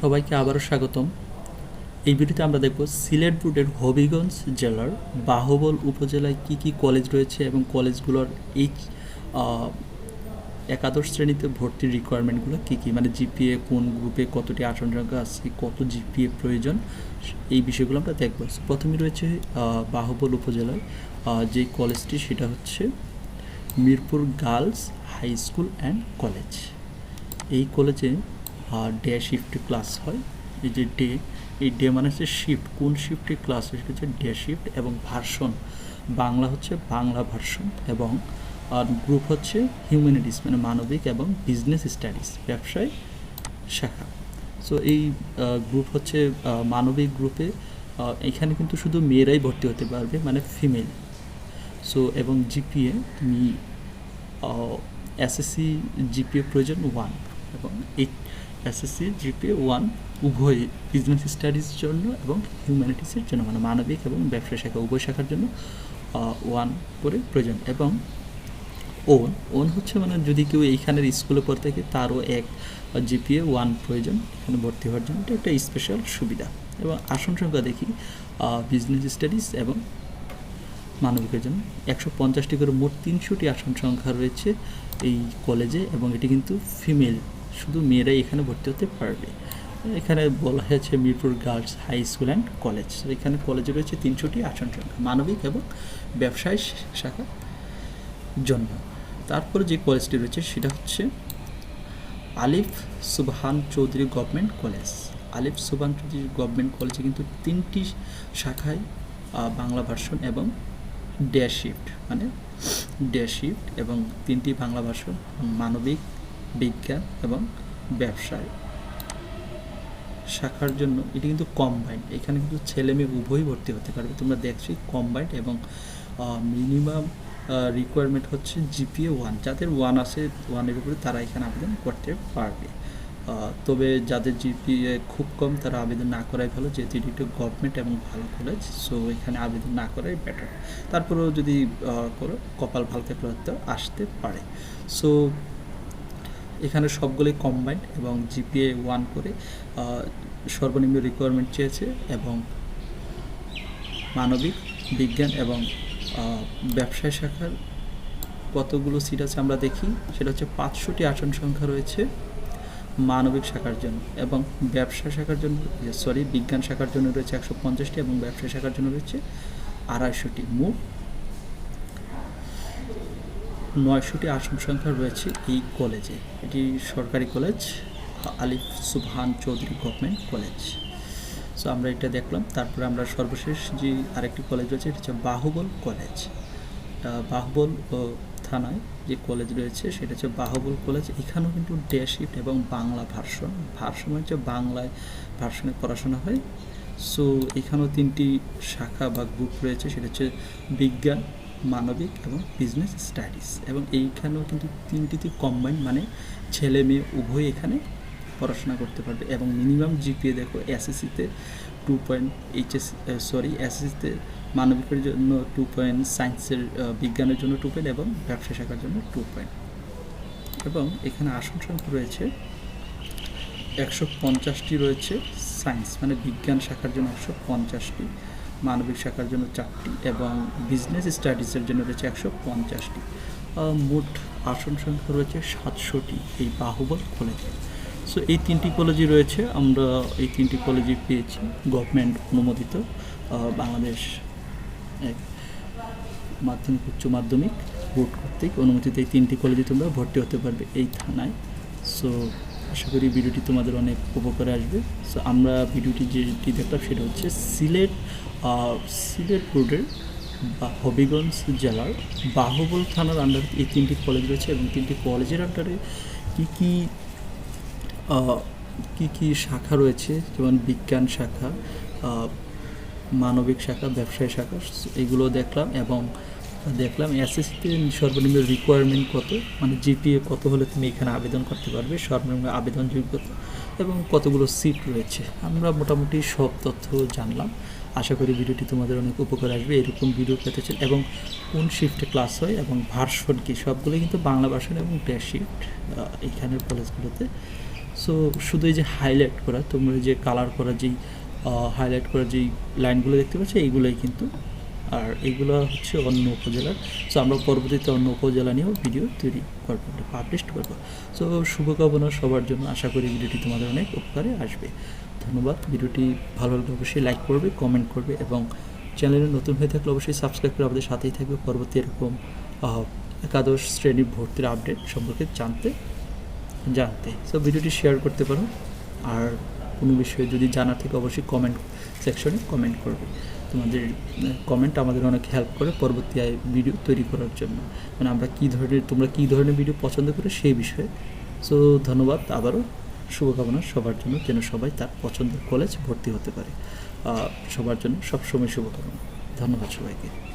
সবাইকে আবারও স্বাগতম। এই ভিডিওতে আমরা দেখব সিলেট বোর্ডের হবিগঞ্জ জেলার বাহুবল উপজেলায় কি কি কলেজ রয়েছে এবং কলেজগুলোর এই একাদশ শ্রেণীতে ভর্তির রিকোয়ারমেন্টগুলো কী কী? মানে জিপিএ কোন গ্রুপে কতটি আসন সংখ্যা আছে, কত জিপিএ প্রয়োজন? এই বিষয়গুলো আমরা দেখব। প্রথমে রয়েছে বাহুবল উপজেলায় যে কলেজটি সেটা হচ্ছে Mirpur girls high school and college. এই কলেজে ডে শিফটে ক্লাস হয়। এই যে ডে এই ডে মানে হচ্ছে শিফট কোন শিফটে ক্লাস হয় হচ্ছে ডে শিফট এবং ভার্সন বাংলা হচ্ছে বাংলা ভার্সন এবং, আর গ্রুপ হচ্ছে হিউম্যানিটিস মানে মানবিক এবং বিজনেস স্টাডিজ ব্যবসায় শাখা। সো এই গ্রুপ হচ্ছে মানবিক গ্রুপে এখানে কিন্তু শুধু মেয়েরাই ভর্তি হতে পারবে মানে ফিমেল সো এবং জিপিএ তুমি এসএসসি জিপিএ প্রয়োজন ওয়ান এবং এই এসএসসি জিপিএ ওয়ান উভয় বিজনেস স্টাডিজ জন্য এবং হিউম্যানিটিসের জন্য মানে মানবিক এবং ব্যবসা শাখা, উভয় শাখার জন্য ওয়ান করে প্রয়োজন। এবং ওন ওন হচ্ছে মানে যদি কেউ এইখানের স্কুলে পড়ে থাকে, তারও এক জিপিএ ওয়ান প্রয়োজন, এখানে ভর্তি হওয়ার জন্য। এটা একটা স্পেশাল সুবিধা। এবং আসন সংখ্যা দেখি বিজনেস স্টাডিজ এবং মানবিকের জন্য। একশো পঞ্চাশটি করে মোট তিনশোটি আসন সংখ্যা রয়েছে এই কলেজে এবং এটি কিন্তু ফিমেল শুধু মেয়েরাই এখানে ভর্তি হতে পারবে। এখানে বলা হয়েছে Mirpur girls high school and college. এখানে কলেজে রয়েছে তিনশোটি আসন সংখ্যা, মানবিক এবং ব্যবসায় শাখা জন্য। তারপরে যে কলেজটি রয়েছে সেটা হচ্ছে আলিফ সুবহান চৌধুরী গভর্নমেন্ট কলেজ। আলিফ সুবহান চৌধুরী গভর্নমেন্ট কলেজে কিন্তু তিনটি শাখায় বাংলা ভার্সন এবং ডে শিফট মানে ডে শিফট এবং তিনটি বাংলা ভার্সন, মানবিক বিজ্ঞান এবং ব্যবসায়। শাখার জন্য এটি কিন্তু কম্বাইন্ড এখানে কিন্তু ছেলে মেয়ে উভয়ই ভর্তি হতে পারবে। তোমরা দেখছি কম্বাইন্ড এবং মিনিমাম রিকোয়ারমেন্ট হচ্ছে জিপিএ ওয়ান যাদের ওয়ান আছে ওয়ানের উপরে তারা এখানে আবেদন করতে পারবে। তবে যাদের জিপিএ খুব কম, তারা আবেদন না করাই ভালো, যেহেতু এটি একটু গভর্নমেন্ট এবং ভালো কলেজ সো এখানে আবেদন না করাই বেটার তারপরেও যদি করো, কপাল ভালো থাকলে হয়তো আসতে পারে। সো এখানে সবগুলোই কম্বাইন্ড এবং জিপিএ ওয়ান করে সর্বনিম্ন রিকোয়ারমেন্ট চেয়েছে এবং মানবিক, বিজ্ঞান এবং ব্যবসায় শাখার কতগুলো সিট আছে আমরা দেখি। সেটা হচ্ছে পাঁচশোটি আসন সংখ্যা রয়েছে মানবিক শাখার জন্য এবং ব্যবসা শাখার জন্য সরি বিজ্ঞান শাখার জন্য রয়েছে একশো পঞ্চাশটি এবং ব্যবসা শাখার জন্য রয়েছে আড়াইশোটি। মোট নয়শোটি আসন সংখ্যা রয়েছে এই কলেজে। এটি সরকারি কলেজ, আলিফ সুবহান চৌধুরী গভর্নমেন্ট কলেজ। সো আমরা এটা দেখলাম। তারপরে আমরা সর্বশেষ যে আরেকটি কলেজ রয়েছে, এটা হচ্ছে বাহুবল কলেজ। বাহুবল থানায় যে কলেজ রয়েছে, সেটা হচ্ছে বাহুবল কলেজ। এখানেও কিন্তু ডে শিফট এবং বাংলা ভার্সন। ভার্সন হচ্ছে বাংলায় ভার্সনে পড়াশোনা হয়। সো এখানেও তিনটি শাখা বা গ্রুপ রয়েছে, সেটা হচ্ছে বিজ্ঞান মানবিক এবং বিজনেস স্টাডিজ এবং এইখানেও কিন্তু তিনটিতে কম্বাইন মানে ছেলে মেয়ে উভয় এখানে পড়াশোনা করতে পারবে এবং মিনিমাম জিপিএ দেখো এসএসসিতে টু পয়েন্ট এইচএস সরি এসএসসিতে মানবিকের জন্য টু পয়েন্ট সায়েন্সের বিজ্ঞানের জন্য টু পয়েন্ট এবং ব্যবসা শাখার জন্য টু পয়েন্ট এবং এখানে আসন সংখ্যা রয়েছে একশো পঞ্চাশটি রয়েছে সায়েন্স মানে বিজ্ঞান শাখার জন্য একশো পঞ্চাশটি। মানবিক শাখার জন্য চারটি এবং বিজনেস স্টাডিজের জন্য রয়েছে একশো পঞ্চাশটি। মোট আসন সংখ্যা রয়েছে সাতশোটি এই বাহুবল কলেজে সো এই তিনটি কলেজই রয়েছে, আমরা এই তিনটি কলেজই পেয়েছি গভর্নমেন্ট অনুমোদিত বাংলাদেশ এক মাধ্যমিক, উচ্চ মাধ্যমিক বোর্ড কর্তৃক অনুমোদিত এই তিনটি কলেজে তোমরা ভর্তি হতে পারবে এই থানায়। সো আশা করি ভিডিওটি তোমাদের অনেক উপকারে আসবে। সো আমরা ভিডিওটি যেটি দেখলাম সেটা হচ্ছে সিলেট সিলেট রোডের বা হবিগঞ্জ জেলার বাহুবল থানার আন্ডারে এই তিনটি কলেজ রয়েছে এবং তিনটি কলেজের আন্ডারে কী কী কি কি শাখা রয়েছে? যেমন বিজ্ঞান শাখা মানবিক শাখা, ব্যবসায় শাখা, এগুলো দেখলাম এবং দেখলাম এসএসসিতে সর্বনিম্ন রিকোয়ারমেন্ট কত? মানে জিপিএ কত হলে তুমি এখানে আবেদন করতে পারবে? সর্বনিম্ন আবেদন যোগ্যতা এবং কতগুলো সিট রয়েছে? আমরা মোটামুটি সব তথ্য জানলাম। আশা করি ভিডিওটি তোমাদের অনেক উপকার আসবে, এরকম ভিডিও পেতে চাই। এবং কোন শিফটে ক্লাস হয় এবং ভার্সন কী সবগুলো কিন্তু বাংলা ভার্সন এবং ড্যাশ শিফট এখানের কলেজগুলোতে সো শুধু এই যে হাইলাইট করা, তোমরা যে কালার করা, যেই হাইলাইট করা, যেই লাইনগুলো দেখতে পাচ্ছ, এইগুলোই কিন্তু আর এইগুলো হচ্ছে অন্য উপজেলার। সো আমরা পরবর্তীতে অন্য উপজেলা নিয়েও ভিডিও তৈরি করব পাবলিশ করব। সো শুভকামনা সবার জন্য। আশা করি ভিডিওটি তোমাদের অনেক উপকারে আসবে। ধন্যবাদ। ভিডিওটি ভালো লাগলে অবশ্যই লাইক করবে কমেন্ট করবে এবং চ্যানেলে নতুন হয়ে থাকলে অবশ্যই সাবস্ক্রাইব করে আমাদের সাথেই থাকবে। পরবর্তী এরকম একাদশ শ্রেণির ভর্তির আপডেট সম্পর্কে জানতে জানতে। সো ভিডিওটি শেয়ার করতে পারো। আর কোনো বিষয়ে যদি জানা থেকে, অবশ্যই কমেন্ট সেকশনে কমেন্ট করবে। তোমাদের কমেন্ট আমাদের অনেক হেল্প করে পরবর্তী আয় ভিডিও তৈরি করার জন্য। মানে আমরা কী ধরনের, তোমরা কী ধরনের ভিডিও পছন্দ করে সেই বিষয়ে। সো ধন্যবাদ আবারও। শুভকামনা সবার জন্য, যেন সবাই তার পছন্দের কলেজ ভর্তি হতে পারে। সবার জন্য সবসময় শুভকামনা। ধন্যবাদ সবাইকে।